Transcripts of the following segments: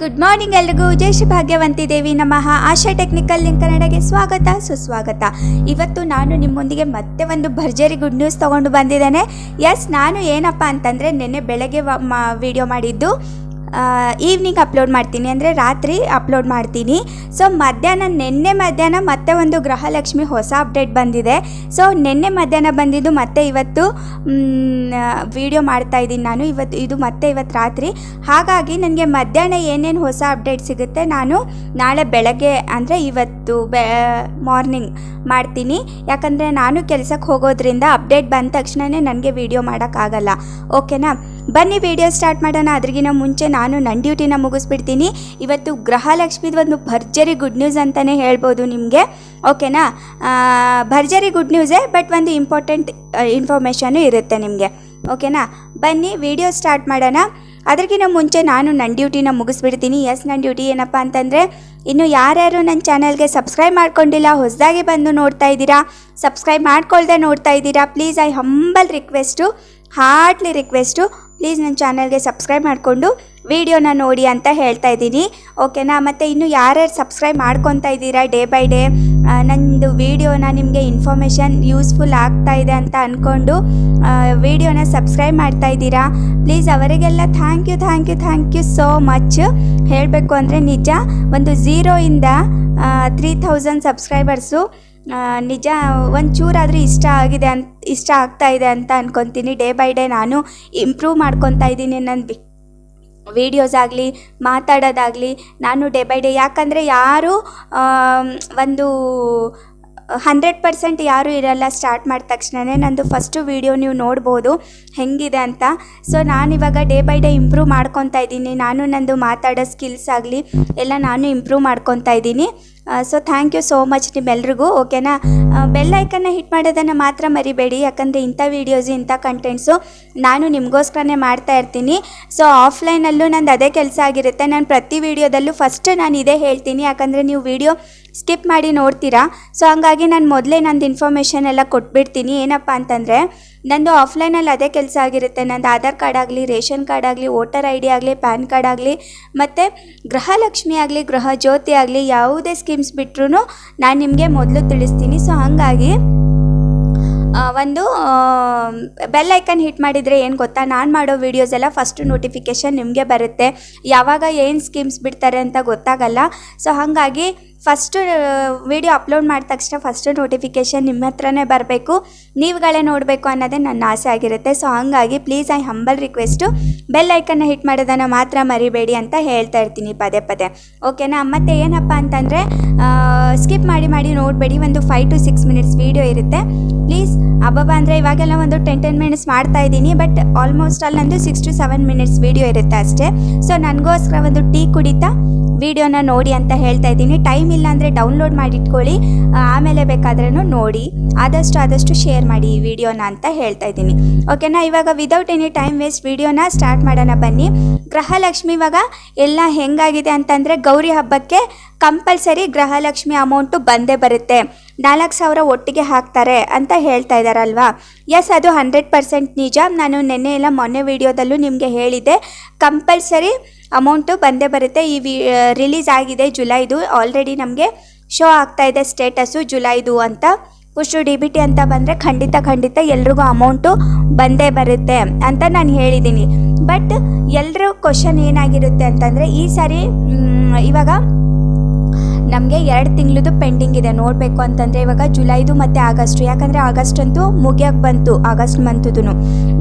Good morning ಎಲ್ರಿಗೂ. ಜೈ ಶ್ರೀ ಭಾಗ್ಯವಂತಿ ದೇವಿ ನಮಃ. ಆಶಾ technical link ಕನ್ನಡಗೆ ಸ್ವಾಗತ, ಸುಸ್ವಾಗತ. ಇವತ್ತು ನಾನು ನಿಮ್ಮೊಂದಿಗೆ ಮತ್ತೆ ಒಂದು ಭರ್ಜರಿ ಗುಡ್ ನ್ಯೂಸ್ ತೊಗೊಂಡು ಬಂದಿದ್ದೇನೆ. ಎಸ್, ನಾನು ಏನಪ್ಪ ಅಂತಂದರೆ ನಿನ್ನೆ ಬೆಳಗ್ಗೆ ವಿಡಿಯೋ ಮಾಡಿದ್ದು. ಈವ್ನಿಂಗ್ ಅಪ್ಲೋಡ್ ಮಾಡ್ತೀನಿ ಅಂದರೆ ರಾತ್ರಿ ಅಪ್ಲೋಡ್ ಮಾಡ್ತೀನಿ. ಸೊ ಮಧ್ಯಾಹ್ನ, ನಿನ್ನೆ ಮಧ್ಯಾಹ್ನ ಮತ್ತೆ ಒಂದು ಗೃಹಲಕ್ಷ್ಮಿ ಹೊಸ ಅಪ್ಡೇಟ್ ಬಂದಿದೆ. ಸೊ ನಿನ್ನೆ ಮಧ್ಯಾಹ್ನ ಬಂದಿದ್ದು ಮತ್ತೆ ಇವತ್ತು ವಿಡಿಯೋ ಮಾಡ್ತಾ ಇದ್ದೀನಿ ನಾನು. ಇವತ್ತು, ಇದು ಮತ್ತೆ ಇವತ್ತು ರಾತ್ರಿ. ಹಾಗಾಗಿ ನನಗೆ ಮಧ್ಯಾಹ್ನ ಏನೇನು ಹೊಸ ಅಪ್ಡೇಟ್ ಸಿಗುತ್ತೆ ನಾನು ನಾಳೆ ಬೆಳಗ್ಗೆ ಅಂದರೆ ಇವತ್ತು ಮಾರ್ನಿಂಗ್ ಮಾಡ್ತೀನಿ. ಯಾಕಂದರೆ ನಾನು ಕೆಲಸಕ್ಕೆ ಹೋಗೋದ್ರಿಂದ ಅಪ್ಡೇಟ್ ಬಂದ ತಕ್ಷಣವೇ ನನಗೆ ವಿಡಿಯೋ ಮಾಡೋಕ್ಕಾಗಲ್ಲ ಓಕೆನಾ ಬನ್ನಿ ವಿಡಿಯೋ ಸ್ಟಾರ್ಟ್ ಮಾಡೋಣ. ಅದ್ರಿಗಿನ ಮುಂಚೆ ನಾನು ನನ್ನ ಡ್ಯೂಟಿನ ಮುಗಿಸ್ಬಿಡ್ತೀನಿ. ಇವತ್ತು ಗೃಹಲಕ್ಷ್ಮಿದು ಒಂದು ಭರ್ಜರಿ ಗುಡ್ ನ್ಯೂಸ್ ಅಂತಲೇ ಹೇಳ್ಬೋದು ನಿಮಗೆ. ಓಕೆನಾ? ಭರ್ಜರಿ ಗುಡ್ ನ್ಯೂಸೇ, ಬಟ್ ಒಂದು ಇಂಪಾರ್ಟೆಂಟ್ ಇನ್ಫಾರ್ಮೇಷನು ಇರುತ್ತೆ ನಿಮಗೆ. ಓಕೆನಾ? ಬನ್ನಿ ವಿಡಿಯೋ ಸ್ಟಾರ್ಟ್ ಮಾಡೋಣ. ಅದಕ್ಕಿಂತ ಮುಂಚೆ ನಾನು ನನ್ನ ಡ್ಯೂಟಿನ ಮುಗಿಸ್ಬಿಡ್ತೀನಿ. ಎಸ್ ನನ್ನ ಡ್ಯೂಟಿ ಏನಪ್ಪ ಅಂತಂದರೆ, ಇನ್ನು ಯಾರ್ಯಾರು ನನ್ನ ಚಾನಲ್ಗೆ ಸಬ್ಸ್ಕ್ರೈಬ್ ಮಾಡ್ಕೊಂಡಿಲ್ಲ, ಹೊಸದಾಗಿ ಬಂದು ನೋಡ್ತಾ ಇದ್ದೀರಾ, ಸಬ್ಸ್ಕ್ರೈಬ್ ಮಾಡ್ಕೊಳ್ದೆ ನೋಡ್ತಾ ಇದ್ದೀರಾ, please I humble request. Heartly request please ನನ್ನ ಚಾನಲ್ಗೆ ಸಬ್ಸ್ಕ್ರೈಬ್ ಮಾಡಿಕೊಂಡು ವಿಡಿಯೋನ ನೋಡಿ ಅಂತ ಹೇಳ್ತಾ ಇದ್ದೀನಿ. ಓಕೆನಾ ಮತ್ತು ಇನ್ನು ಯಾರ್ಯಾರು ಸಬ್ಸ್ಕ್ರೈಬ್ ಮಾಡ್ಕೊತಾ ಇದ್ದೀರಾ ಡೇ ಬೈ ಡೇ ನಂದು ವಿಡಿಯೋನ ನಿಮಗೆ ಇನ್ಫಾರ್ಮೇಷನ್ ಯೂಸ್ಫುಲ್ ಆಗ್ತಾ ಇದೆ ಅಂತ ಅಂದ್ಕೊಂಡು ವಿಡಿಯೋನ ಸಬ್ಸ್ಕ್ರೈಬ್ ಮಾಡ್ತಾ ಇದ್ದೀರಾ? ಪ್ಲೀಸ್ ಅವರಿಗೆಲ್ಲ thank you thank you thank you so much ಹೇಳಬೇಕು ಅಂದರೆ ನಿಜ, ಒಂದು ಝೀರೋಯಿಂದ ತ್ರೀ ಥೌಸಂಡ್ ಸಬ್ಸ್ಕ್ರೈಬರ್ಸು ನಿಜ, ಒಂಚೂರಾದರೂ ಇಷ್ಟ ಆಗಿದೆ ಅಂತ ಇಷ್ಟ ಆಗ್ತಾ ಇದೆ ಅಂತ ಅನ್ಕೊತೀನಿ. ಡೇ ಬೈ ಡೇ ನಾನು ಇಂಪ್ರೂವ್ ಮಾಡ್ಕೊತಾ ಇದ್ದೀನಿ ನನ್ನ ಬಿ, ವೀಡಿಯೋಸ್ ಆಗಲಿ, ಮಾತಾಡೋದಾಗಲಿ. ನಾನು ಡೇ ಬೈ ಡೇ, ಯಾಕಂದರೆ ಯಾರು ಒಂದು ಹಂಡ್ರೆಡ್ ಪರ್ಸೆಂಟ್ ಯಾರೂ ಇರಲ್ಲ ಸ್ಟಾರ್ಟ್ ಮಾಡಿದ ತಕ್ಷಣವೇ ನಂದು ಫಸ್ಟು ವೀಡಿಯೋ ನೀವು ನೋಡ್ಬೋದು, ಹೆಂಗಿದೆ ಅಂತ. ಸೊ, ನಾನಿವಾಗ ಡೇ ಬೈ ಡೇ ಇಂಪ್ರೂವ್ ಮಾಡ್ಕೊತಾ ಇದ್ದೀನಿ. ನಾನು ನಂದು ಮಾತಾಡೋ ಸ್ಕಿಲ್ಸ್ ಆಗಲಿ, ಎಲ್ಲ ನಾನು ಇಂಪ್ರೂವ್ ಮಾಡ್ಕೊತಾ ಇದ್ದೀನಿ. So thank you so much ನಿಮ್ಮೆಲ್ರಿಗೂ ಓಕೆನಾ ಬೆಲ್ ಐಕನ್ನ ಹಿಟ್ ಮಾಡೋದನ್ನು ಮಾತ್ರ ಮರಿಬೇಡಿ, ಯಾಕಂದರೆ ಇಂಥ ವೀಡಿಯೋಸು ಇಂಥ ಕಂಟೆಂಟ್ಸು ನಾನು ನಿಮಗೋಸ್ಕರನೇ ಮಾಡ್ತಾ ಇರ್ತೀನಿ. ಸೊ ಆಫ್ಲೈನಲ್ಲೂ ನಂದು ಅದೇ ಕೆಲಸ ಆಗಿರುತ್ತೆ. ನಾನು ಪ್ರತಿ ವೀಡಿಯೋದಲ್ಲೂ ಫಸ್ಟ್ ನಾನು ಇದೇ ಹೇಳ್ತೀನಿ, ಯಾಕಂದರೆ ನೀವು ವೀಡಿಯೋ ಸ್ಕಿಪ್ ಮಾಡಿ ನೋಡ್ತೀರಾ? ಸೊ ಹಂಗಾಗಿ ನಾನು ಮೊದಲೇ ನಂದು ಇನ್ಫಾರ್ಮೇಷನ್ ಎಲ್ಲ ಕೊಟ್ಬಿಡ್ತೀನಿ. ಏನಪ್ಪ ಅಂತಂದರೆ, ನಂದು ಆಫ್ಲೈನಲ್ಲಿ ಅದೇ ಕೆಲಸ ಆಗಿರುತ್ತೆ. ನಂದು ಆಧಾರ್ ಕಾರ್ಡ್ ಆಗಲಿ, ರೇಷನ್ ಕಾರ್ಡ್ ಆಗಲಿ, ವೋಟರ್ ಐ ಡಿ ಆಗಲಿ, ಪ್ಯಾನ್ ಕಾರ್ಡ್ ಆಗಲಿ, ಮತ್ತು ಗೃಹಲಕ್ಷ್ಮಿ ಆಗಲಿ, ಗೃಹ ಜ್ಯೋತಿ ಆಗಲಿ, ಯಾವುದೇ ಸ್ಕೀಮ್ಸ್ ಬಿಟ್ರೂ ನಾನು ನಿಮಗೆ ಮೊದಲು ತಿಳಿಸ್ತೀನಿ. ಸೊ ಹಾಗಾಗಿ ಒಂದು ಬೆಲ್ ಐಕನ್ ಹಿಟ್ ಮಾಡಿದರೆ ಏನು ಗೊತ್ತಾ? ನಾನು ಮಾಡೋ ವೀಡಿಯೋಸ್ ಎಲ್ಲ ಫಸ್ಟು ನೋಟಿಫಿಕೇಷನ್ ನಿಮಗೆ ಬರುತ್ತೆ. ಯಾವಾಗ ಏನು ಸ್ಕೀಮ್ಸ್ ಬಿಡ್ತಾರೆ ಅಂತ ಗೊತ್ತಾಗಲ್ಲ. ಸೊ ಹಾಗಾಗಿ ಫಸ್ಟು ವಿಡಿಯೋ ಅಪ್ಲೋಡ್ ಮಾಡಿದ ತಕ್ಷಣ ಫಸ್ಟು ನೋಟಿಫಿಕೇಷನ್ ನಿಮ್ಮ ಹತ್ರನೇ ಬರಬೇಕು. ನೀವುಗಳೇ ನೋಡಬೇಕು ಅನ್ನೋದೇ ನನ್ನ ಆಸೆ ಆಗಿರುತ್ತೆ. ಸೊ ಹಾಗಾಗಿ please I humble request bell ಐಕನ್ನ hit ಮಾಡೋದನ್ನು ಮಾತ್ರ ಮರಿಬೇಡಿ ಅಂತ ಹೇಳ್ತಾ ಇರ್ತೀನಿ ಪದೇ ಪದೇ. ಓಕೆನಾ ಮತ್ತು ಏನಪ್ಪ ಅಂತಂದರೆ ಸ್ಕಿಪ್ ಮಾಡಿ ಮಾಡಿ ನೋಡಬೇಡಿ. ಒಂದು five to six minutes video ಇರುತ್ತೆ. ಪ್ಲೀಸ್ ಅಬ್ಬಬ್ಬ ಅಂದರೆ ಇವಾಗೆಲ್ಲ ಒಂದು ಟೆನ್ ಟೆನ್ ಮಿನಿಟ್ಸ್ ಮಾಡ್ತಾ ಇದ್ದೀನಿ. ಬಟ್ ಆಲ್ಮೋಸ್ಟ್ ಅಲ್ಲಿ ನಂದು six to seven minutes video ಇರುತ್ತೆ ಅಷ್ಟೇ. ಸೊ ನನಗೋಸ್ಕರ ಒಂದು ಟೀ ಕುಡಿತಾ ವಿಡಿಯೋನ ನೋಡಿ ಅಂತ ಹೇಳ್ತಾ ಇದ್ದೀನಿ. ಟೈಮ್ ಇಲ್ಲ ಅಂದರೆ ಡೌನ್ಲೋಡ್ ಮಾಡಿ ಇಟ್ಕೊಳ್ಳಿ ಆಮೇಲೆ ಬೇಕಾದ್ರೂ ನೋಡಿ. ಆದಷ್ಟು ಆದಷ್ಟು ಶೇರ್ ಮಾಡಿ ಈ ವಿಡಿಯೋನ ಅಂತ ಹೇಳ್ತಾ ಇದ್ದೀನಿ. ಓಕೆನಾ ಇವಾಗ ವಿದೌಟ್ ಎನಿ ಟೈಮ್ ವೇಸ್ಟ್ ವಿಡಿಯೋನ ಸ್ಟಾರ್ಟ್ ಮಾಡೋಣ ಬನ್ನಿ. ಗೃಹಲಕ್ಷ್ಮಿ ಇವಾಗ ಎಲ್ಲ ಹೆಂಗಾಗಿದೆ ಅಂತಂದರೆ ಗೌರಿ ಹಬ್ಬಕ್ಕೆ ಕಂಪಲ್ಸರಿ ಗೃಹಲಕ್ಷ್ಮಿ ಅಮೌಂಟು ಬಂದೇ ಬರುತ್ತೆ. ನಾಲ್ಕು ಸಾವಿರ ಒಟ್ಟಿಗೆ ಹಾಕ್ತಾರೆ ಅಂತ ಹೇಳ್ತಾ ಇದ್ದಾರಲ್ವಾ ಎಸ್ ಅದು ಹಂಡ್ರೆಡ್ ಪರ್ಸೆಂಟ್ ನಿಜ. ನಾನು ನಿನ್ನೆ ಎಲ್ಲ ಮೊನ್ನೆ ವಿಡಿಯೋದಲ್ಲೂ ನಿಮಗೆ ಹೇಳಿದ್ದೆ. ಕಂಪಲ್ಸರಿ ಅಮೌಂಟು ಬಂದೇ ಬರುತ್ತೆ. ಈ ವಿ ರಿಲೀಸ್ ಆಗಿದೆ ಜುಲೈದು. ಆಲ್ರೆಡಿ ನಮಗೆ ಶೋ ಆಗ್ತಾ ಇದೆ ಸ್ಟೇಟಸ್ಸು ಜುಲೈದು ಅಂತ. ಪುಷ್ಟು ಡಿ ಬಿ ಟಿ ಅಂತ ಬಂದರೆ ಖಂಡಿತ ಖಂಡಿತ ಎಲ್ರಿಗೂ ಅಮೌಂಟು ಬಂದೇ ಬರುತ್ತೆ ಅಂತ ನಾನು ಹೇಳಿದ್ದೀನಿ ಬಟ್ ಎಲ್ಲರ ಕ್ವಶನ್ ಏನಾಗಿರುತ್ತೆ ಅಂತಂದರೆ ಈ ಸಾರಿ ಇವಾಗ ನಮಗೆ ಎರಡು ತಿಂಗಳದು ಪೆಂಡಿಂಗ್ ಇದೆ. ನೋಡಬೇಕು ಅಂತಂದರೆ ಇವಾಗ ಜುಲೈದು ಮತ್ತು ಆಗಸ್ಟು. ಯಾಕಂದರೆ ಆಗಸ್ಟ್ ಅಂತೂ ಮುಗಿಯೋಕ್ಕೆ ಬಂತು, ಆಗಸ್ಟ್ ಮಂತದೂ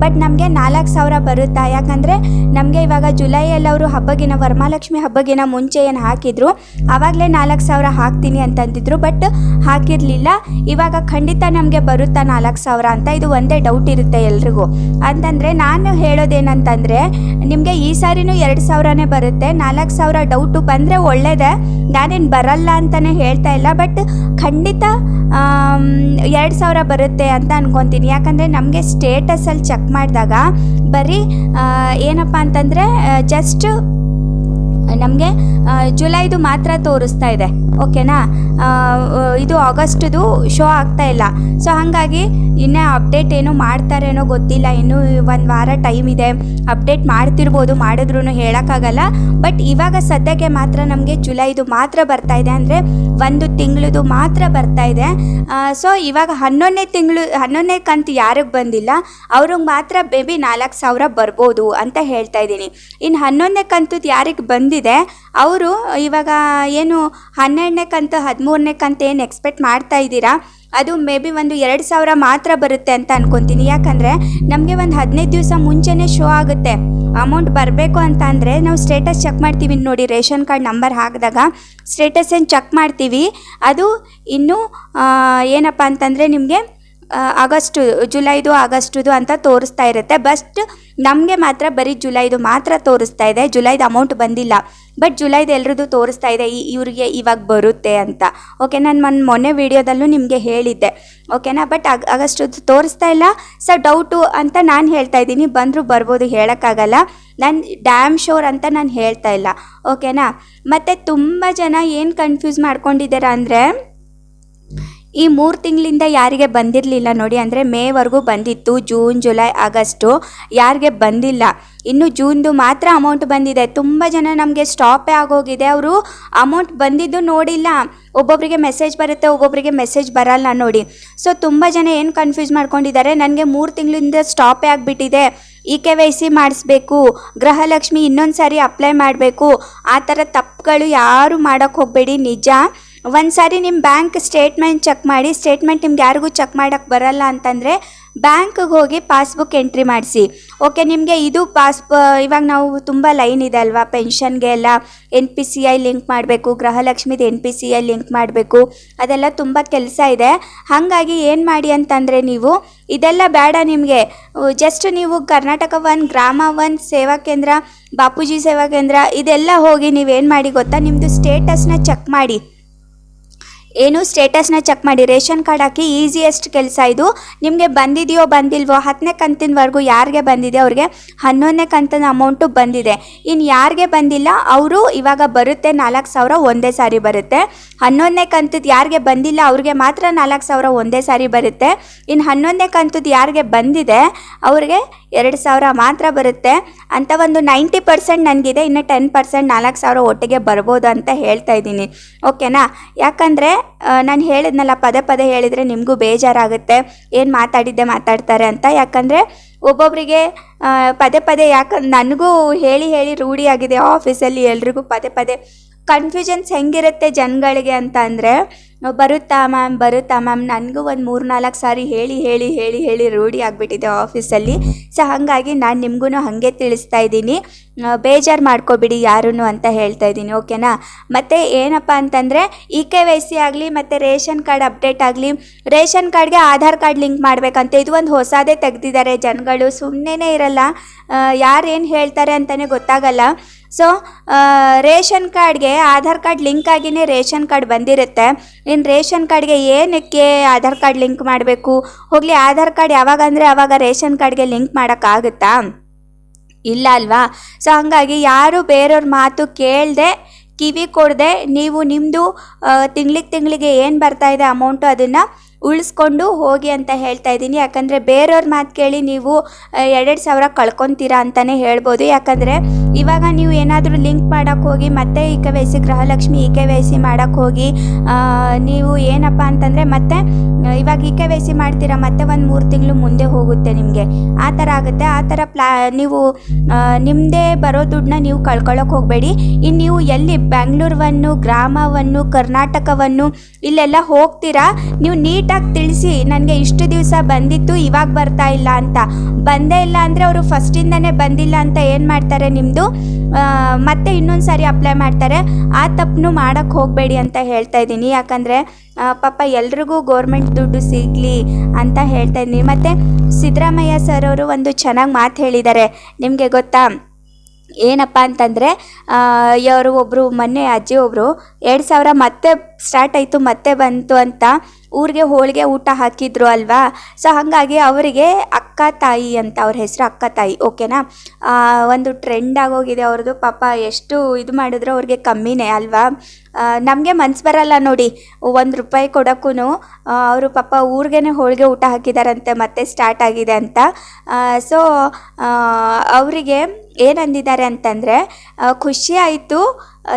ಬಟ್ ನಮಗೆ ನಾಲ್ಕು ಸಾವಿರ ಬರುತ್ತಾ? ಯಾಕಂದರೆ ನಮಗೆ ಇವಾಗ ಜುಲೈಯಲ್ಲಿ ಅವರು ಹಬ್ಬಗಿನ, ವರಮಾಲಕ್ಷ್ಮಿ ಹಬ್ಬಗಿನ ಮುಂಚೆ ಏನು ಹಾಕಿದ್ರು ಆವಾಗಲೇ ನಾಲ್ಕು ಸಾವಿರ ಹಾಕ್ತೀನಿ ಅಂತಂದಿದ್ರು. ಬಟ್ ಹಾಕಿರಲಿಲ್ಲ. ಇವಾಗ ಖಂಡಿತ ನಮಗೆ ಬರುತ್ತಾ ನಾಲ್ಕು ಸಾವಿರ ಅಂತ? ಇದು ಒಂದೇ ಡೌಟ್ ಇರುತ್ತೆ ಎಲ್ರಿಗೂ. ಅಂತಂದರೆ ನಾನು ಹೇಳೋದೇನಂತಂದರೆ, ನಿಮಗೆ ಈ ಸಾರಿನೂ ಎರಡು ಸಾವಿರನೇ ಬರುತ್ತೆ. ನಾಲ್ಕು ಸಾವಿರ ಡೌಟು ಬಂದರೆ ಒಳ್ಳೆಯದೇ ನಾನೇನು ಬರಲ್ಲ. ಅಂತಲೇ ಹೇಳ್ತಾ ಇಲ್ಲ. ಬಟ್ ಖಂಡಿತ ಎರಡು ಸಾವಿರ ಬರುತ್ತೆ ಅಂತ ಅನ್ಕೊತೀನಿ. ಯಾಕಂದರೆ ನಮಗೆ ಸ್ಟೇಟಸಲ್ಲಿ ಚೆಕ್ ಮಾಡಿದಾಗ ಬರೀ ಏನಪ್ಪ ಅಂತಂದರೆ ಜಸ್ಟ್ ನಮಗೆ ಜುಲೈದು ಮಾತ್ರ ತೋರಿಸ್ತಾ ಇದೆ. ಓಕೆನಾ? ಇದು ಆಗಸ್ಟ್ದು ಶೋ ಆಗ್ತಾ ಇಲ್ಲ. ಸೊ, ಹಾಗಾಗಿ ಇನ್ನೇ ಅಪ್ಡೇಟ್ ಏನು ಮಾಡ್ತಾರೇನೋ ಗೊತ್ತಿಲ್ಲ. ಇನ್ನೂ ಒಂದು ವಾರ ಟೈಮ್ ಇದೆ. ಅಪ್ಡೇಟ್ ಮಾಡ್ತಿರ್ಬೋದು ಮಾಡಿದ್ರೂ ಹೇಳೋಕ್ಕಾಗಲ್ಲ. ಬಟ್ ಇವಾಗ ಸದ್ಯಕ್ಕೆ ಮಾತ್ರ ನಮಗೆ ಜುಲೈದು ಮಾತ್ರ ಬರ್ತಾ ಇದೆ. ಅಂದರೆ ಒಂದು ತಿಂಗಳದು ಮಾತ್ರ ಬರ್ತಾ ಇದೆ. ಸೊ, ಇವಾಗ ಹನ್ನೊಂದನೇ ತಿಂಗಳು, ಹನ್ನೊಂದನೇ ಕಂತು ಯಾರಿಗೆ ಬಂದಿಲ್ಲ, ಅವ್ರಿಗೆ ಮಾತ್ರ ಬೇಬಿ ನಾಲ್ಕು ಸಾವಿರ ಬರ್ಬೋದು ಅಂತ ಹೇಳ್ತಾ ಇದ್ದೀನಿ. ಇನ್ನು ಹನ್ನೊಂದನೇ ಕಂತದ್ದು ಯಾರಿಗೆ ಬಂದಿದೆ. ಅವರು ಇವಾಗ ಏನು ಹನ್ನೆರಡನೇ ಕಂತು ಹದಿಮೂರನೇ ಕಂತು ಏನು ಎಕ್ಸ್ಪೆಕ್ಟ್ ಮಾಡ್ತಾ ಇದ್ದೀರಾ? ಅದು ಮೇ ಬಿ ಒಂದು ಎರಡು ಸಾವಿರ ಮಾತ್ರ ಬರುತ್ತೆ ಅಂತ ಅಂದ್ಕೊತೀನಿ ಯಾಕಂದರೆ ನಮಗೆ ಒಂದು ಹದಿನೈದು ದಿವಸ ಮುಂಚೆನೇ ಶೋ ಆಗುತ್ತೆ. ಅಮೌಂಟ್ ಬರಬೇಕು ಅಂತ ಅಂದರೆ ನಾವು ಸ್ಟೇಟಸ್ ಚೆಕ್ ಮಾಡ್ತೀವಿ ನೋಡಿ, ರೇಷನ್ ಕಾರ್ಡ್ ನಂಬರ್ ಹಾಕಿದಾಗ. ಸ್ಟೇಟಸ್ ಏನು ಚೆಕ್ ಮಾಡ್ತೀವಿ. ಅದು ಇನ್ನೂ ಏನಪ್ಪ ಅಂತಂದರೆ ನಿಮಗೆ ಆಗಸ್ಟು, ಜುಲೈದು, ಆಗಸ್ಟುದು ಅಂತ ತೋರಿಸ್ತಾ ಇರುತ್ತೆ. ಬಸ್ಟ್ ನಮಗೆ ಮಾತ್ರ ಬರೀ ಜುಲೈದು ಮಾತ್ರ ತೋರಿಸ್ತಾ ಇದೆ. ಜುಲೈದು ಅಮೌಂಟ್ ಬಂದಿಲ್ಲ. ಬಟ್ ಜುಲೈದು ಎಲ್ರದ್ದು ತೋರಿಸ್ತಾ ಇದೆ, ಈ ಇವ್ರಿಗೆ ಇವಾಗ ಬರುತ್ತೆ ಅಂತ. ಓಕೆ ನಾನು ಮೊನ್ನೆ ಮೊನ್ನೆ ವೀಡಿಯೋದಲ್ಲೂ ನಿಮಗೆ ಹೇಳಿದ್ದೆ. ಓಕೆನಾ ಬಟ್ ಆಗಸ್ಟುದು ತೋರಿಸ್ತಾ ಇಲ್ಲ. ಸೊ ಡೌಟು ಅಂತ ನಾನು ಹೇಳ್ತಾ ಇದ್ದೀನಿ. ಬಂದರೂ ಬರ್ಬೋದು, ಹೇಳೋಕ್ಕಾಗಲ್ಲ. ನಾನು ಡ್ಯಾಮ್ ಶೋರ್ ಅಂತ ನಾನು ಹೇಳ್ತಾ ಇಲ್ಲ. ಓಕೆನಾ ಮತ್ತು ತುಂಬ ಜನ ಏನು ಕನ್ಫ್ಯೂಸ್ ಮಾಡ್ಕೊಂಡಿದ್ದೀರಾ ಅಂದರೆ ಈ ಮೂರು ತಿಂಗಳಿಂದ ಯಾರಿಗೆ ಬಂದಿರಲಿಲ್ಲ ನೋಡಿ, ಅಂದರೆ ಮೇವರೆಗೂ ಬಂದಿತ್ತು, ಜೂನ್, ಜುಲೈ, ಆಗಸ್ಟು, ಯಾರಿಗೆ ಬಂದಿಲ್ಲ. ಇನ್ನು ಜೂನ್ದು ಮಾತ್ರ ಅಮೌಂಟ್ ಬಂದಿದೆ. ತುಂಬ ಜನ ನಮಗೆ ಸ್ಟಾಪೇ ಆಗೋಗಿದೆ. ಅವರು ಅಮೌಂಟ್ ಬಂದಿದ್ದು ನೋಡಿಲ್ಲ. ಒಬ್ಬೊಬ್ಬರಿಗೆ ಮೆಸೇಜ್ ಬರುತ್ತೆ ಒಬ್ಬೊಬ್ಬರಿಗೆ ಮೆಸೇಜ್ ಬರಲ್ಲ ನೋಡಿ. ಸೊ ತುಂಬ ಜನ ಏನು ಕನ್ಫ್ಯೂಸ್ ಮಾಡ್ಕೊಂಡಿದ್ದಾರೆ, ನನಗೆ ಮೂರು ತಿಂಗಳಿಂದ ಸ್ಟಾಪೇ ಆಗಿಬಿಟ್ಟಿದೆ. ಇ ಕೆ ವೈ ಸಿ ಮಾಡಿಸ್ಬೇಕು, ಗೃಹಲಕ್ಷ್ಮಿ ಇನ್ನೊಂದು ಸಾರಿ ಅಪ್ಲೈ ಮಾಡಬೇಕು. ಆ ಥರ ತಪ್ಪುಗಳು ಯಾರು ಮಾಡೋಕ್ಕೆ ಹೋಗಬೇಡಿ, ನಿಜ. ಒಂದು ಸಾರಿ ನಿಮ್ಮ ಬ್ಯಾಂಕ್ ಸ್ಟೇಟ್ಮೆಂಟ್ ಚೆಕ್ ಮಾಡಿ ಸ್ಟೇಟ್ಮೆಂಟ್ ನಿಮ್ಗೆ ಯಾರಿಗೂ ಚೆಕ್ ಮಾಡೋಕ್ಕೆ ಬರಲ್ಲ ಅಂತಂದರೆ ಬ್ಯಾಂಕ್ಗೆ ಹೋಗಿ ಪಾಸ್ಬುಕ್ ಎಂಟ್ರಿ ಮಾಡಿಸಿ. ಓಕೆ ನಿಮಗೆ ಇದು ಪಾಸ್ ಇವಾಗ ನಾವು ತುಂಬ ಲೈನ್ ಇದೆ ಅಲ್ವಾ ಪೆನ್ಷನ್ಗೆ ಎಲ್ಲ N P C I link ಮಾಡಬೇಕು, ಗೃಹಲಕ್ಷ್ಮಿದು N P C I link ಮಾಡಬೇಕು, ಅದೆಲ್ಲ ತುಂಬ ಕೆಲಸ ಇದೆ. ಹಾಗಾಗಿ ಏನು ಮಾಡಿ ಅಂತಂದರೆ ನೀವು, ಇದೆಲ್ಲ ಬೇಡ ನಿಮಗೆ. ಜಸ್ಟ್ ನೀವು ಕರ್ನಾಟಕ ಒನ್, ಗ್ರಾಮ ಒನ್, ಸೇವಾ ಕೇಂದ್ರ, ಬಾಪೂಜಿ ಸೇವಾ ಕೇಂದ್ರ, ಇದೆಲ್ಲ ಹೋಗಿ ನೀವೇನು ಮಾಡಿ ಗೊತ್ತಾ? ನಿಮ್ಮದು ಸ್ಟೇಟಸ್ನ ಚೆಕ್ ಮಾಡಿ. ಏನು ಸ್ಟೇಟಸ್ನ ಚೆಕ್ ಮಾಡಿ, ರೇಷನ್ ಕಾರ್ಡ್ ಹಾಕಿ ಈಸಿಯೆಸ್ಟ್ ಕೆಲಸ ಇದು. ನಿಮಗೆ ಬಂದಿದೆಯೋ ಬಂದಿಲ್ವೋ ಹತ್ತನೇ ಕಂತಿನವರೆಗೂ ಯಾರಿಗೆ ಬಂದಿದೆ ಅವ್ರಿಗೆ? ಹನ್ನೊಂದನೇ ಕಂತಿನ ಅಮೌಂಟು ಬಂದಿದೆ. ಇನ್ನು ಯಾರಿಗೆ ಬಂದಿಲ್ಲ, ಅವರು ಇವಾಗ ಬರುತ್ತೆ ನಾಲ್ಕು ಸಾವಿರ ಒಂದೇ ಸಾರಿ ಬರುತ್ತೆ. ಹನ್ನೊಂದನೇ ಕಂತದ್ದು ಯಾರಿಗೆ ಬಂದಿಲ್ಲ, ಅವ್ರಿಗೆ ಮಾತ್ರ ನಾಲ್ಕು ಸಾವಿರ ಒಂದೇ ಸಾರಿ ಬರುತ್ತೆ. ಇನ್ನು ಹನ್ನೊಂದನೇ ಕಂತದ್ದು ಯಾರಿಗೆ ಬಂದಿದೆ, ಅವ್ರಿಗೆ ಎರಡು ಸಾವಿರ ಮಾತ್ರ ಬರುತ್ತೆ. ಅಂತ ಒಂದು ನೈಂಟಿ ಪರ್ಸೆಂಟ್ ನನಗಿದೆ, ಇನ್ನು ಟೆನ್ ಪರ್ಸೆಂಟ್ ನಾಲ್ಕು ಸಾವಿರ ಒಟ್ಟಿಗೆ ಬರ್ಬೋದು ಅಂತ ಹೇಳ್ತಾ ಇದ್ದೀನಿ. ಓಕೆನಾ? ಯಾಕಂದರೆ ನಾನು ಹೇಳಿದ್ನಲ್ಲ, ಪದೇ ಪದೇ ಹೇಳಿದರೆ ನಿಮಗೂ ಬೇಜಾರಾಗುತ್ತೆ. ಏನು ಮಾತಾಡಿದ್ದೆ ಮಾತಾಡ್ತಾರೆ ಅಂತ. ಯಾಕಂದರೆ ಒಬ್ಬೊಬ್ಬರಿಗೆ ಪದೇ ಪದೇ ಯಾಕೆ, ನನಗೂ ಹೇಳಿ ಹೇಳಿ ರೂಢಿಯಾಗಿದೆ ಆಫೀಸಲ್ಲಿ ಎಲ್ರಿಗೂ ಪದೇ ಪದೇ. ಕನ್ಫ್ಯೂಷನ್ಸ್ ಹೆಂಗಿರುತ್ತೆ ಜನಗಳಿಗೆ ಅಂತ ಅಂದರೆ, ಬರುತ್ತಾ ಮ್ಯಾಮ್ ಬರುತ್ತಾ ಮ್ಯಾಮ್, ನನಗೂ ಒಂದು ಮೂರು ನಾಲ್ಕು ಸಾರಿ ಹೇಳಿ ಹೇಳಿ ಹೇಳಿ ಹೇಳಿ ರೂಢಿ ಆಗಿಬಿಟ್ಟಿದೆ ಆಫೀಸಲ್ಲಿ. ಸೊ, ಹಾಗಾಗಿ ನಾನು ನಿಮಗೂ ಹಾಗೆ ತಿಳಿಸ್ತಾ ಇದ್ದೀನಿ. ಬೇಜಾರು ಮಾಡ್ಕೋಬಿಡಿ ಯಾರೂ ಅಂತ ಹೇಳ್ತಾ ಇದ್ದೀನಿ, ಓಕೆನಾ? ಮತ್ತು ಏನಪ್ಪ ಅಂತಂದರೆ ಇ ಕೆ ವೈ ಸಿ ಆಗಲಿ, ಮತ್ತು ರೇಷನ್ ಕಾರ್ಡ್ ಅಪ್ಡೇಟ್ ಆಗಲಿ, ರೇಷನ್ ಕಾರ್ಡ್ಗೆ ಆಧಾರ್ ಕಾರ್ಡ್ ಲಿಂಕ್ ಮಾಡಬೇಕಂತ ಇದು ಒಂದು ಹೊಸದೇ ತೆಗೆದಿದ್ದಾರೆ ಜನಗಳು. ಸುಮ್ಮನೆ ಇರಲ್ಲ. ಏನು ಹೇಳ್ತಾರೆ ಅಂತಲೇ ಗೊತ್ತಾಗಲ್ಲ. ಸೊ ರೇಷನ್ ಕಾರ್ಡ್ಗೆ ಆಧಾರ್ ಕಾರ್ಡ್ ಲಿಂಕ್ ಆಗಿನೇ ರೇಷನ್ ಕಾರ್ಡ್ ಬಂದಿರುತ್ತೆ. ಇನ್ನು ರೇಷನ್ ಕಾರ್ಡ್ಗೆ ಏನಕ್ಕೆ ಆಧಾರ್ ಕಾರ್ಡ್ ಲಿಂಕ್ ಮಾಡಬೇಕು? ಹೋಗಲಿ, ಆಧಾರ್ ಕಾರ್ಡ್ ಯಾವಾಗ ಅಂದರೆ ಆವಾಗ ರೇಷನ್ ಕಾರ್ಡ್ಗೆ ಲಿಂಕ್ ಮಾಡೋಕ್ಕಾಗುತ್ತಾ? ಇಲ್ಲ ಅಲ್ವಾ? ಸೊ ಹಾಗಾಗಿ ಯಾರು ಬೇರೆಯವ್ರ ಮಾತು ಕೇಳದೆ, ಕಿವಿ ಕೊಡದೆ, ನೀವು ನಿಮ್ಮದು ತಿಂಗ್ಳಿಗೆ ತಿಂಗಳಿಗೆ ಏನು ಬರ್ತಾ ಇದೆ ಅಮೌಂಟು ಅದನ್ನು ಉಳಿಸ್ಕೊಂಡು ಹೋಗಿ ಅಂತ ಹೇಳ್ತಾ ಇದ್ದೀನಿ. ಯಾಕಂದರೆ ಬೇರೆಯವ್ರ ಮಾತು ಕೇಳಿ ನೀವು ಎರಡೆರಡು ಸಾವಿರ ಕಳ್ಕೊತೀರಾ ಅಂತಲೇ ಹೇಳ್ಬೋದು. ಯಾಕಂದರೆ ಇವಾಗ ನೀವು ಏನಾದರೂ ಲಿಂಕ್ ಮಾಡೋಕ್ಕೆ ಹೋಗಿ, ಮತ್ತೆ E K Y C Gruhalakshmi E K Y C ಮಾಡೋಕ್ಕೆ ಹೋಗಿ ನೀವು ಏನಪ್ಪ ಅಂತಂದರೆ ಮತ್ತೆ, ಇವಾಗ ಇ ಕೆ ವೈ ಸಿ ಮಾಡ್ತೀರಾ, ಮತ್ತೆ ಒಂದು ಮೂರು ತಿಂಗಳು ಮುಂದೆ ಹೋಗುತ್ತೆ ನಿಮಗೆ. ಆ ಥರ ಆಗುತ್ತೆ. ಆ ಥರ ಪ್ಲಾ, ನೀವು ನಿಮ್ಮದೇ ಬರೋ ದುಡ್ಡನ್ನ ನೀವು ಕಳ್ಕೊಳ್ಳೋಕೆ ಹೋಗಬೇಡಿ. ಇನ್ನು ನೀವು ಎಲ್ಲಿ ಬೆಂಗಳೂರವನ್ನು ಗ್ರಾಮವನ್ನು, ಕರ್ನಾಟಕವನ್ನು, ಇಲ್ಲೆಲ್ಲ ಹೋಗ್ತೀರಾ, ನೀವು ನೀಟಾಗಿ ತಿಳಿಸಿ, ನನಗೆ ಇಷ್ಟು ದಿವಸ ಬಂದಿತ್ತು, ಇವಾಗ ಬರ್ತಾ ಇಲ್ಲ ಅಂತ. ಬಂದೇ ಇಲ್ಲ ಅಂದರೆ ಅವರು ಫಸ್ಟಿಂದನೇ ಬಂದಿಲ್ಲ ಅಂತ ಏನು ಮಾಡ್ತಾರೆ ನಿಮ್ಮದು ಮತ್ತೆ ಇನ್ನೊಂದು ಸಾರಿ ಅಪ್ಲೈ ಮಾಡ್ತಾರೆ. ಆ ತಪ್ಪನ್ನು ಮಾಡೋಕ್ಕೆ ಹೋಗಬೇಡಿ ಅಂತ ಹೇಳ್ತಾ ಇದ್ದೀನಿ. ಯಾಕಂದರೆ ಪಾಪ ಎಲ್ರಿಗೂ ಗೋರ್ಮೆಂಟ್ ದುಡ್ಡು ಸಿಗಲಿ ಅಂತ ಹೇಳ್ತಾ ಇದ್ದೀನಿ. ಮತ್ತು ಸಿದ್ದರಾಮಯ್ಯ ಸರ್ ಅವರು ಒಂದು ಚೆನ್ನಾಗಿ ಮಾತು ಹೇಳಿದ್ದಾರೆ. ನಿಮಗೆ ಗೊತ್ತಾ? ಏನಪ್ಪ ಅಂತಂದರೆ ಇವರು ಒಬ್ಬರು ಮೊನ್ನೆ ಅಜ್ಜಿ ಒಬ್ಬರು ಎರಡು ಸಾವಿರ ಮತ್ತೆ ಸ್ಟಾರ್ಟ್ ಆಯಿತು, ಮತ್ತೆ ಬಂತು ಅಂತ ಊರಿಗೆ ಹೋಳಿಗೆ ಊಟ ಹಾಕಿದ್ರು ಅಲ್ವಾ? ಸೊ ಹಾಗಾಗಿ ಅವರಿಗೆ ಅಕ್ಕ ತಾಯಿ ಅಂತ, ಅವ್ರ ಹೆಸರು ಅಕ್ಕ ತಾಯಿ ಓಕೆನಾ ಒಂದು ಟ್ರೆಂಡ್ ಆಗೋಗಿದೆ ಅವ್ರದ್ದು. ಪಾಪ ಎಷ್ಟು ಇದು ಮಾಡಿದ್ರು ಅವ್ರಿಗೆ ಕಮ್ಮಿನೇ ಅಲ್ವಾ? ನಮಗೆ ಮನ್ಸು ಬರಲ್ಲ ನೋಡಿ. ಒಂದು ರೂಪಾಯಿ ಕೊಡೋಕ್ಕೂ ಅವರು ಪಾಪ ಊರಿಗೆ ಹೋಳಿಗೆ ಊಟ ಹಾಕಿದಾರಂತೆ, ಮತ್ತೆ ಸ್ಟಾರ್ಟ್ ಆಗಿದೆ ಅಂತ. ಸೊ ಅವರಿಗೆ ಏನು ಅಂದಿದ್ದಾರೆ ಅಂತಂದರೆ ಖುಷಿ ಆಯಿತು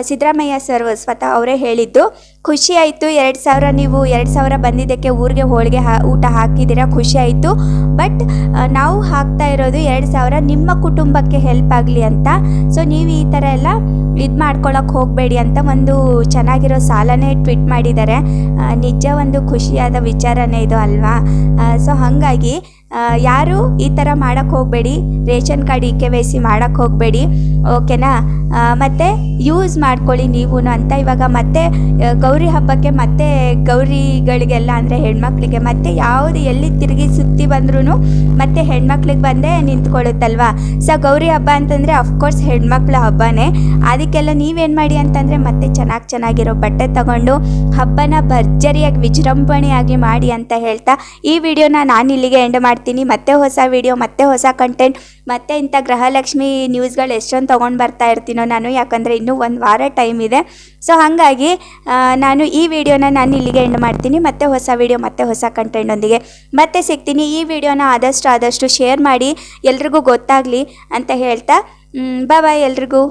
ಸಿದ್ದರಾಮಯ್ಯ ಸರ್ ಸ್ವತಃ ಅವರೇ ಹೇಳಿದ್ದು, ಖುಷಿ ಆಯಿತು, ಎರಡು ಸಾವಿರ ನೀವು ಎರಡು ಸಾವಿರ ಬಂದಿದ್ದಕ್ಕೆ ಊರಿಗೆ ಹೋಳಿಗೆ ಹಾ, ಊಟ ಹಾಕಿದ್ದೀರಾ, ಖುಷಿ ಆಯಿತು. ಬಟ್ ನಾವು ಹಾಕ್ತಾ ಇರೋದು ಎರಡು ಸಾವಿರ ನಿಮ್ಮ ಕುಟುಂಬಕ್ಕೆ ಹೆಲ್ಪ್ ಆಗಲಿ ಅಂತ. ಸೊ ನೀವು ಈ ಥರ ಎಲ್ಲ ಇದು ಮಾಡ್ಕೊಳಕ್ಕೆ ಹೋಗಬೇಡಿ ಅಂತ ಒಂದು ಚೆನ್ನಾಗಿರೋ ಸಾಲನೇ ಟ್ವಿಟ್ ಮಾಡಿದ್ದಾರೆ. ನಿಜ ಒಂದು ಖುಷಿಯಾದ ವಿಚಾರನೇ ಇದು ಅಲ್ವಾ? ಸೊ ಹಾಗಾಗಿ ಯಾರು ಈ ಥರ ಮಾಡೋಕ್ಕೆ ಹೋಗಬೇಡಿ, ration card E K Y C ಮಾಡೋಕ್ಕೆ ಹೋಗಬೇಡಿ, ಓಕೆನಾ? ಮತ್ತೆ ಯೂಸ್ ಮಾಡ್ಕೊಳ್ಳಿ ನೀವು ಅಂತ ಇವಾಗ ಮತ್ತೆ ಗೌರಿ ಹಬ್ಬಕ್ಕೆ ಮತ್ತೆ ಗೌರಿಗಳಿಗೆಲ್ಲ ಅಂದರೆ ಹೆಣ್ಮಕ್ಳಿಗೆ ಮತ್ತೆ ಯಾವುದು ಎಲ್ಲಿ ತಿರುಗಿ ಸುತ್ತಿ ಬಂದ್ರೂ ಮತ್ತೆ ಹೆಣ್ಮಕ್ಳಿಗೆ ಬಂದೇ ನಿಂತ್ಕೊಳ್ಳುತ್ತಲ್ವಾ? ಸೊ ಗೌರಿ ಹಬ್ಬ ಅಂತಂದರೆ ಅಫ್ಕೋರ್ಸ್ ಹೆಣ್ಮಕ್ಳ ಹಬ್ಬನೇ. ಅದಕ್ಕೆಲ್ಲ ನೀವೇನು ಮಾಡಿ ಅಂತಂದರೆ ಮತ್ತೆ ಚೆನ್ನಾಗಿ ಚೆನ್ನಾಗಿರೋ ಬಟ್ಟೆ ತಗೊಂಡು ಹಬ್ಬನ ಭರ್ಜರಿಯಾಗಿ ವಿಜೃಂಭಣೆಯಾಗಿ ಮಾಡಿ ಅಂತ ಹೇಳ್ತಾ ಈ ವಿಡಿಯೋನ ನಾನು ಇಲ್ಲಿಗೆ ಎಂಡ್ ಮಾಡ್ತೀನಿ. ಮತ್ತೆ ಹೊಸ ವಿಡಿಯೋ, ಮತ್ತೆ ಹೊಸ ಕಂಟೆಂಟ್ ಮತ್ತೆ ಇಂಥ ಗೃಹಲಕ್ಷ್ಮಿ ನ್ಯೂಸ್ಗಳು ಎಷ್ಟೊಂದು ತೊಗೊಂಡು ಬರ್ತಾ ಇರ್ತೀನೋ ನಾನು, ಯಾಕಂದರೆ ಇನ್ನೂ ಒಂದು ವಾರ ಟೈಮ್ ಇದೆ. ಸೊ ಹಾಗಾಗಿ ನಾನು ಈ ವಿಡಿಯೋನ ನಾನು ಇಲ್ಲಿಗೆ ಎಂಡ್ ಮಾಡ್ತೀನಿ. ಮತ್ತೆ ಹೊಸ ವಿಡಿಯೋ ಮತ್ತೆ ಹೊಸ ಕಂಟೆಂಟೊಂದಿಗೆ ಮತ್ತೆ ಸಿಗ್ತೀನಿ. ಈ ವಿಡಿಯೋನ ಆದಷ್ಟು ಆದಷ್ಟು ಶೇರ್ ಮಾಡಿ ಎಲ್ರಿಗೂ ಗೊತ್ತಾಗಲಿ ಅಂತ ಹೇಳ್ತಾ ಬಾಯ್ ಎಲ್ರಿಗೂ.